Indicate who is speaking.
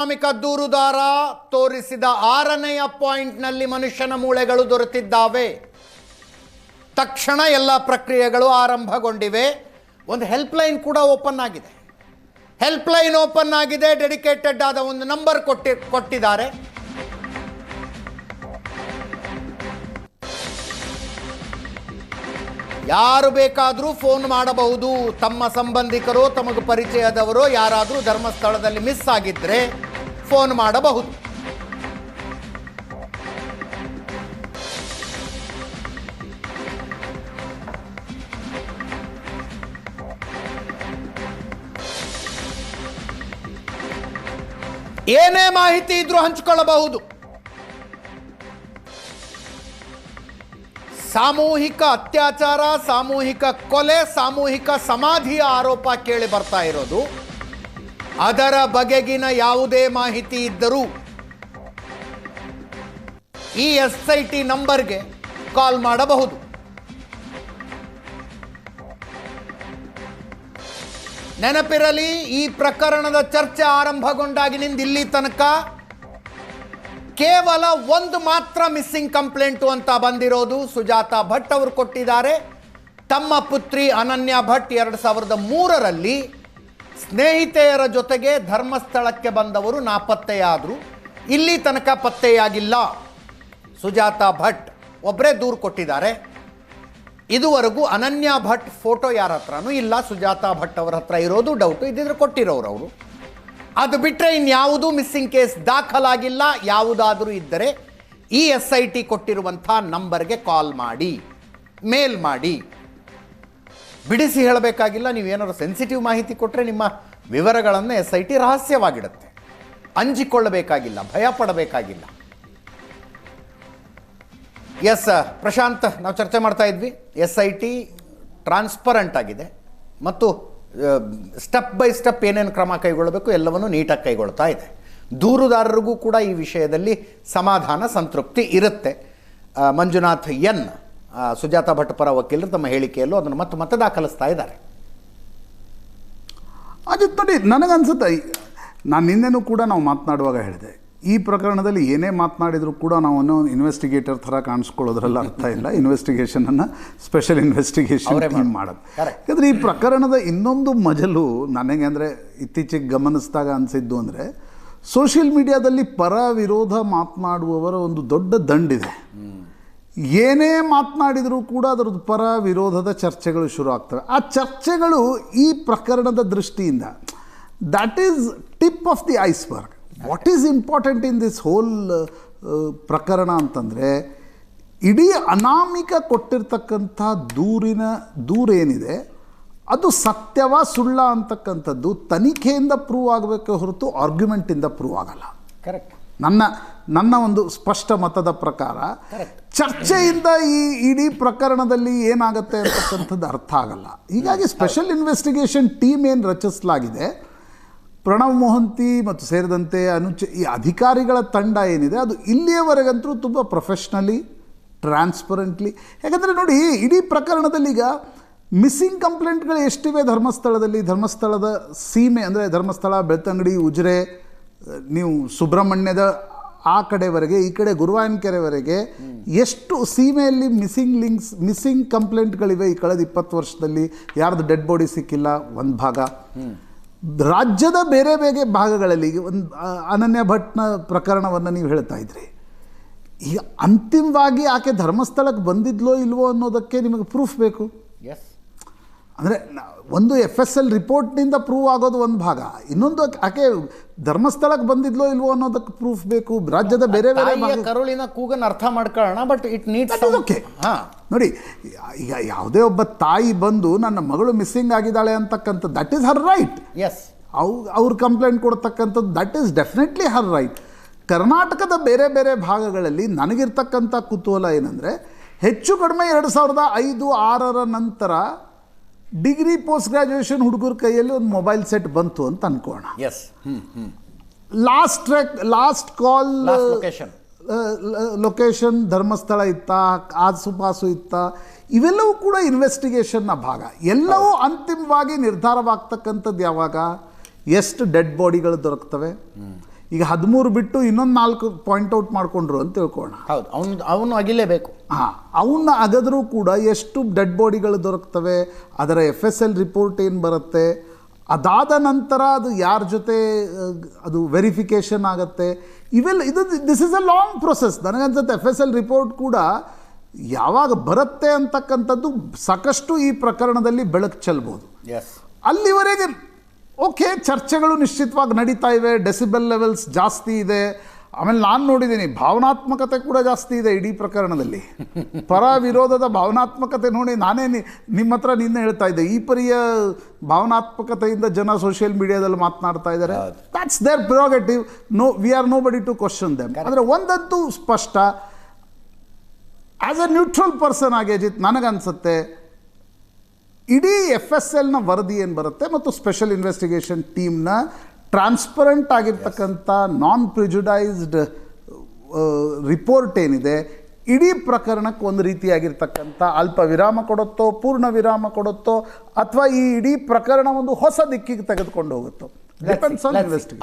Speaker 1: ಪ್ರಾಥಮಿಕ ದೂರುದಾರ ತೋರಿಸಿದ ಆರನೆಯ ಪಾಯಿಂಟ್ನಲ್ಲಿ ಮನುಷ್ಯನ ಮೂಳೆಗಳು ದೊರೆತಿದ್ದಾವೆ. ತಕ್ಷಣ ಎಲ್ಲ ಪ್ರಕ್ರಿಯೆಗಳು ಆರಂಭಗೊಂಡಿವೆ. ಒಂದು ಹೆಲ್ಪ್ಲೈನ್ ಕೂಡ ಓಪನ್ ಆಗಿದೆ. ಹೆಲ್ಪ್ಲೈನ್ ಓಪನ್ ಆಗಿದೆ, ಡೆಡಿಕೇಟೆಡ್ ಆದ ಒಂದು ನಂಬರ್ ಕೊಟ್ಟಿ, ಕೊಟ್ಟಿದ್ದಾರೆ. ಯಾರು ಬೇಕಾದರೂ ಫೋನ್ ಮಾಡಬಹುದು. ತಮ್ಮ ಸಂಬಂಧಿಕರು, ತಮಗೆ ಪರಿಚಯದವರು, ಯಾರಾದರೂ ಧರ್ಮಸ್ಥಳದಲ್ಲಿ ಮಿಸ್ ಆಗಿದ್ರೆ ಫೋನ್ ಮಾಡಬಹುದು. ಏನೇ ಮಾಹಿತಿ ಇದ್ರೂ ಹಂಚಿಕೊಳ್ಳಬಹುದು. ಸಾಮೂಹಿಕ ಅತ್ಯಾಚಾರ, ಸಾಮೂಹಿಕ ಕೊಲೆ, ಸಾಮೂಹಿಕ ಸಮಾಧಿಯ ಆರೋಪ ಕೇಳಿ ಬರ್ತಾ ಇರೋದು. ಅದರ ಬಗೆಗಿನ ಯಾವುದೇ ಮಾಹಿತಿ ಇದ್ದರೂ ಈ ಎಸ್ ಐ ಟಿ ನಂಬರ್ಗೆ ಕಾಲ್ ಮಾಡಬಹುದು. ನೆನಪಿರಲಿ, ಈ ಪ್ರಕರಣದ ಚರ್ಚೆ ಆರಂಭಗೊಂಡಾಗಿನಿಂದ ಇಲ್ಲಿ ತನಕ ಕೇವಲ ಒಂದು ಮಾತ್ರ ಮಿಸ್ಸಿಂಗ್ ಕಂಪ್ಲೇಂಟು ಅಂತ ಬಂದಿರೋದು. ಸುಜಾತಾ ಭಟ್ ಅವರು ಕೊಟ್ಟಿದ್ದಾರೆ. ತಮ್ಮ ಪುತ್ರಿ ಅನನ್ಯ ಭಟ್ ಎರಡು ಸಾವಿರದ ಮೂರರಲ್ಲಿ ಸ್ನೇಹಿತೆಯರ ಜೊತೆಗೆ ಧರ್ಮಸ್ಥಳಕ್ಕೆ ಬಂದವರು ನಾಪತ್ತೆಯಾದರು. ಇಲ್ಲಿ ತನಕ ಪತ್ತೆಯಾಗಿಲ್ಲ. ಸುಜಾತ ಭಟ್ ಒಬ್ಬರೇ ದೂರು ಕೊಟ್ಟಿದ್ದಾರೆ. ಇದುವರೆಗೂ ಅನನ್ಯ ಭಟ್ ಫೋಟೋ ಯಾರ ಹತ್ರನೂ ಇಲ್ಲ. ಸುಜಾತ ಭಟ್ ಅವರ ಹತ್ರ ಇರೋದು ಡೌಟು ಇದ್ದಿದ್ರೆ ಕೊಟ್ಟಿರೋರು ಅವರು. ಅದು ಬಿಟ್ಟರೆ ಇನ್ಯಾವುದೂ ಮಿಸ್ಸಿಂಗ್ ಕೇಸ್ ದಾಖಲಾಗಿಲ್ಲ. ಯಾವುದಾದರೂ ಇದ್ದರೆ ಈ ಎಸ್ ಐ ಟಿ ಕೊಟ್ಟಿರುವಂಥ ನಂಬರ್ಗೆ ಕಾಲ್ ಮಾಡಿ. ಮೇಲ್ ಮಾಡಿ. ಬಿಡಿಸಿ ಹೇಳಬೇಕಾಗಿಲ್ಲ, ನೀವೇನಾದ್ರು ಸೆನ್ಸಿಟಿವ್ ಮಾಹಿತಿ ಕೊಟ್ಟರೆ ನಿಮ್ಮ ವಿವರಗಳನ್ನು ಎಸ್ ಐ ಟಿ ರಹಸ್ಯವಾಗಿಡುತ್ತೆ. ಅಂಜಿಕೊಳ್ಳಬೇಕಾಗಿಲ್ಲ ಭಯ ಪಡಬೇಕಾಗಿಲ್ಲ ಎಸ್ ಪ್ರಶಾಂತ್, ನಾವು ಚರ್ಚೆ ಮಾಡ್ತಾ ಇದ್ವಿ. ಎಸ್ ಐ ಟಿ ಟ್ರಾನ್ಸ್ಪರೆಂಟ್ ಆಗಿದೆ. ಮತ್ತು ಸ್ಟೆಪ್ ಬೈ ಸ್ಟೆಪ್ ಏನೇನು ಕ್ರಮ ಕೈಗೊಳ್ಳಬೇಕು, ಎಲ್ಲವನ್ನು ನೀಟಾಗಿ ಕೈಗೊಳ್ತಾ ಇದೆ. ದೂರುದಾರರಿಗೂ ಕೂಡ ಈ ವಿಷಯದಲ್ಲಿ ಸಮಾಧಾನ, ಸಂತೃಪ್ತಿ ಇರುತ್ತೆ. ಮಂಜುನಾಥ್ ಎನ್ ಸುಜಾತ ಭಟ್ ಪರ ವಕೀಲರು ತಮ್ಮ ಹೇಳಿಕೆಯಲ್ಲೂ ಅದನ್ನು ಮತ್ತೆ ಮತ್ತೆ ದಾಖಲಿಸ್ತಾ ಇದ್ದಾರೆ.
Speaker 2: ಅದು ನೋಡಿ ನನಗನ್ಸುತ್ತೆ ನಾನು ನಿನ್ನೆನೂ ಕೂಡ ನಾವು ಮಾತನಾಡುವಾಗ ಹೇಳಿದೆ. ಈ ಪ್ರಕರಣದಲ್ಲಿ ಏನೇ ಮಾತನಾಡಿದರೂ ಕೂಡ ನಾವು ಇನ್ವೆಸ್ಟಿಗೇಟರ್ ಥರ ಕಾಣಿಸ್ಕೊಳ್ಳೋದ್ರಲ್ಲಿ ಅರ್ಥ ಇಲ್ಲ. ಇನ್ವೆಸ್ಟಿಗೇಷನನ್ನು ಸ್ಪೆಷಲ್ ಇನ್ವೆಸ್ಟಿಗೇಷನ್.
Speaker 1: ಮಾಡೋದು.
Speaker 2: ಯಾಕಂದರೆ ಈ ಪ್ರಕರಣದ ಇನ್ನೊಂದು ಮಜಲು ನನಗೆ ಅಂದರೆ ಇತ್ತೀಚೆಗೆ ಗಮನಿಸಿದಾಗ ಅನಿಸಿದ್ದು ಅಂದರೆ ಸೋಷಿಯಲ್ ಮೀಡಿಯಾದಲ್ಲಿ ಪರ ವಿರೋಧ ಮಾತನಾಡುವವರ ಒಂದು ದೊಡ್ಡ ದಂಡಿದೆ. ಏನೇ ಮಾತನಾಡಿದರೂ ಕೂಡ ಅದರದ್ದು ಪರ ವಿರೋಧದ ಚರ್ಚೆಗಳು ಶುರು ಆಗ್ತವೆ. ಆ ಚರ್ಚೆಗಳು ಈ ಪ್ರಕರಣದ ದೃಷ್ಟಿಯಿಂದ that is tip of the iceberg what is important in this whole ಪ್ರಕರಣ ಅಂತಂದರೆ ಇಡೀ ಅನಾಮಿಕ ಕೊಟ್ಟಿರ್ತಕ್ಕಂಥ ದೂರಿನ ದೂರೇನಿದೆ ಅದು ಸತ್ಯವ ಸುಳ್ಳ ಅಂತಕ್ಕಂಥದ್ದು ತನಿಖೆಯಿಂದ ಪ್ರೂವ್ ಆಗಬೇಕೆ ಹೊರತು ಆರ್ಗ್ಯುಮೆಂಟಿಂದ ಪ್ರೂವ್ ಆಗಲ್ಲ.
Speaker 1: ಕರೆಕ್ಟ್
Speaker 2: ನನ್ನ ನನ್ನ ಒಂದು ಸ್ಪಷ್ಟ ಮತದ ಪ್ರಕಾರ ಚರ್ಚೆಯಿಂದ ಈ ಇಡೀ ಪ್ರಕರಣದಲ್ಲಿ ಏನಾಗುತ್ತೆ ಅಂತಕ್ಕಂಥದ್ದು ಅರ್ಥ ಆಗಲ್ಲ. ಹೀಗಾಗಿ ಸ್ಪೆಷಲ್ ಇನ್ವೆಸ್ಟಿಗೇಷನ್ ಟೀಮ್ ಏನು ರಚಿಸಲಾಗಿದೆ, ಪ್ರಣವ್ ಮೊಹಂತಿ ಮತ್ತು ಸೇರಿದಂತೆ ಅನುಚ, ಈ ಅಧಿಕಾರಿಗಳ ತಂಡ ಏನಿದೆ, ಅದು ಇಲ್ಲಿಯವರೆಗಂತೂ ತುಂಬ ಪ್ರೊಫೆಷ್ನಲಿ ಟ್ರಾನ್ಸ್ಪರೆಂಟ್ಲಿ ಯಾಕಂದರೆ ನೋಡಿ, ಇಡೀ ಪ್ರಕರಣದಲ್ಲಿ ಈಗ ಮಿಸ್ಸಿಂಗ್ ಕಂಪ್ಲೇಂಟ್ಗಳು ಎಷ್ಟಿವೆ ಧರ್ಮಸ್ಥಳದಲ್ಲಿ? ಧರ್ಮಸ್ಥಳದ ಸೀಮೆ ಅಂದರೆ ಧರ್ಮಸ್ಥಳ, ಬೆಳ್ತಂಗಡಿ, ಉಜಿರೆ ನೀವು ಸುಬ್ರಹ್ಮಣ್ಯದ ಆ ಕಡೆವರೆಗೆ, ಈ ಕಡೆ ಗುರುವಾಯನಕೆರೆವರೆಗೆ ಎಷ್ಟು ಸೀಮೆಯಲ್ಲಿ ಮಿಸ್ಸಿಂಗ್ ಲಿಂಕ್ಸ್, ಮಿಸ್ಸಿಂಗ್ ಕಂಪ್ಲೇಂಟ್ಗಳಿವೆ ಈ ಕಳೆದ ಇಪ್ಪತ್ತು ವರ್ಷದಲ್ಲಿ, ಯಾರ್ದು ಡೆಡ್ ಬಾಡಿ ಸಿಕ್ಕಿಲ್ಲ, ಒಂದು ಭಾಗ. ರಾಜ್ಯದ ಬೇರೆ ಬೇರೆ ಭಾಗಗಳಲ್ಲಿ ಒಂದು ಅನನ್ಯ ಭಟ್ನ ಪ್ರಕರಣವನ್ನು ನೀವು ಹೇಳ್ತಾ ಇದ್ರಿ. ಈಗ ಅಂತಿಮವಾಗಿ ಆಕೆ ಧರ್ಮಸ್ಥಳಕ್ಕೆ ಬಂದಿದ್ಲೋ ಇಲ್ವೋ ಅನ್ನೋದಕ್ಕೆ ನಿಮಗೆ ಪ್ರೂಫ್ ಬೇಕು.
Speaker 1: ಎಸ್
Speaker 2: ಅಂದರೆ ಒಂದು ಎಫ್ ಎಸ್ ಎಲ್ ರಿಪೋರ್ಟ್ನಿಂದ ಪ್ರೂವ್ ಆಗೋದು ಒಂದು ಭಾಗ. ಇನ್ನೊಂದು ಆಕೆ ಧರ್ಮಸ್ಥಳಕ್ಕೆ ಬಂದಿದ್ಲೋ ಇಲ್ವೋ ಅನ್ನೋದಕ್ಕೆ ಪ್ರೂಫ್ ಬೇಕು. ರಾಜ್ಯದ ಬೇರೆ ಬೇರೆ
Speaker 1: ಕರುಳಿನ ಕೂಗನ್ನು ಅರ್ಥ ಮಾಡ್ಕೊಳ್ಳೋಣ ಬಟ್ ಇಟ್ ನೀಡ್ಸ್
Speaker 2: ಓಕೆ
Speaker 1: ಹಾ.
Speaker 2: ನೋಡಿ ಈಗ ಯಾವುದೇ ಒಬ್ಬ ತಾಯಿ ಬಂದು ನನ್ನ ಮಗಳು ಮಿಸ್ಸಿಂಗ್ ಆಗಿದ್ದಾಳೆ ಅಂತಕ್ಕಂಥ that is her right
Speaker 1: yes
Speaker 2: ಅವು ಅವ್ರ ಕಂಪ್ಲೇಂಟ್ ಕೊಡ್ತಕ್ಕಂಥದ್ದು that is definitely her right ಕರ್ನಾಟಕದ ಬೇರೆ ಬೇರೆ ಭಾಗಗಳಲ್ಲಿ ನನಗಿರ್ತಕ್ಕಂಥ ಕುತೂಹಲ ಏನಂದರೆ ಹೆಚ್ಚು ಕಡಿಮೆ ಎರಡು ಸಾವಿರದ ಐದು ಆರರ ನಂತರ ಡಿಗ್ರಿ ಪೋಸ್ಟ್ ಗ್ರಾಜುಯೇಷನ್ ಹುಡುಗರ ಕೈಯಲ್ಲಿ ಒಂದು ಮೊಬೈಲ್ ಸೆಟ್ ಬಂತು ಅಂತ ಅನ್ಕೋಣ.
Speaker 1: Yes
Speaker 2: last track last call
Speaker 1: location
Speaker 2: location Dharmasthala ಇತ್ತ ಆಸುಪಾಸು ಇತ್ತ ಇವೆಲ್ಲವೂ ಕೂಡ ಇನ್ವೆಸ್ಟಿಗೇಷನ್ನ ಭಾಗ. ಎಲ್ಲವೂ ಅಂತಿಮವಾಗಿ ನಿರ್ಧಾರವಾಗ್ತಕ್ಕಂಥದ್ದು ಯಾವಾಗ? ಎಷ್ಟು ಡೆಡ್ ಬಾಡಿಗಳು ದೊರಕ್ತವೆ? ಈಗ ಹದಿಮೂರು ಬಿಟ್ಟು ಇನ್ನೊಂದು ನಾಲ್ಕು ಪಾಯಿಂಟ್ ಔಟ್ ಮಾಡಿಕೊಂಡ್ರು ಅಂತ ತಿಳ್ಕೋಣ
Speaker 1: ಹೌದು ಅವನು ಅವನು ಅಗಿಲೇಬೇಕು.
Speaker 2: ಹಾಂ ಅವನ್ನ ಅಗದರೂ ಕೂಡ ಎಷ್ಟು ಡೆಡ್ ಬಾಡಿಗಳು ದೊರಕ್ತವೆ ಅದರ ಎಫ್ ಎಸ್ ಎಲ್ ರಿಪೋರ್ಟ್ ಏನು ಬರುತ್ತೆ ಅದಾದ ನಂತರ ಅದು ಯಾರ ಜೊತೆ ಅದು ವೆರಿಫಿಕೇಷನ್ ಆಗುತ್ತೆ ಇವೆಲ್ಲ ಇದು this is a long process ನನಗನ್ಸುತ್ತೆ ಎಫ್ ಎಸ್ ಎಲ್ ರಿಪೋರ್ಟ್ ಕೂಡ ಯಾವಾಗ ಬರುತ್ತೆ ಅಂತಕ್ಕಂಥದ್ದು ಸಾಕಷ್ಟು ಈ ಪ್ರಕರಣದಲ್ಲಿ ಬೆಳಕು ಚೆಲ್ಬೋದು.
Speaker 1: ಎಸ್
Speaker 2: ಅಲ್ಲಿವರೆಗೆ ಓಕೆ ಚರ್ಚೆಗಳು ನಿಶ್ಚಿತವಾಗಿ ನಡೀತಾ ಇವೆ ಡೆಸಿಬಲ್ ಲೆವೆಲ್ಸ್ ಜಾಸ್ತಿ ಇದೆ. ಆಮೇಲೆ ನಾನು ನೋಡಿದ್ದೀನಿ ಭಾವನಾತ್ಮಕತೆ ಕೂಡ ಜಾಸ್ತಿ ಇದೆ ಇಡೀ ಪ್ರಕರಣದಲ್ಲಿ. ಪರ ವಿರೋಧದ ಭಾವನಾತ್ಮಕತೆ ನೋಡಿ ನಾನೇ ನಿ- ನಿಮ್ಮ ಹತ್ರ ನಿನ್ನೆ ಹೇಳ್ತಾ ಇದ್ದೆ ಈ ಪರಿಯ ಭಾವನಾತ್ಮಕತೆಯಿಂದ ಜನ ಸೋಷಿಯಲ್ ಮೀಡಿಯಾದಲ್ಲಿ ಮಾತನಾಡ್ತಾ ಇದ್ದಾರೆ. That's their prerogative no we are nobody to question them ಆದರೆ ಒಂದಂತೂ ಸ್ಪಷ್ಟ. ಆ್ಯಸ್ ಅ ನ್ಯೂಟ್ರಲ್ ಪರ್ಸನ್ ಆಗಿ ಅಜಿತ್ ನನಗನ್ಸುತ್ತೆ ಇಡೀ ಎಫ್ ಎಸ್ ಎಲ್ನ ವರದಿ ಏನು ಬರುತ್ತೆ ಮತ್ತು ಸ್ಪೆಷಲ್ ಇನ್ವೆಸ್ಟಿಗೇಷನ್ ಟೀಮ್ನ ಟ್ರಾನ್ಸ್ಪರೆಂಟ್ ಆಗಿರ್ತಕ್ಕಂಥ ನಾನ್ ಪ್ರಿಜುಡೈಸ್ಡ್ ರಿಪೋರ್ಟ್ ಏನಿದೆ ಇಡೀ ಪ್ರಕರಣಕ್ಕೆ ಒಂದು ರೀತಿಯಾಗಿರ್ತಕ್ಕಂಥ ಅಲ್ಪ ವಿರಾಮ ಕೊಡುತ್ತೋ ಪೂರ್ಣ ವಿರಾಮ ಕೊಡುತ್ತೋ ಅಥವಾ ಈ ಇಡೀ ಪ್ರಕರಣ ಒಂದು ಹೊಸ ದಿಕ್ಕಿಗೆ ತೆಗೆದುಕೊಂಡು ಹೋಗುತ್ತೋ? Depends on investigation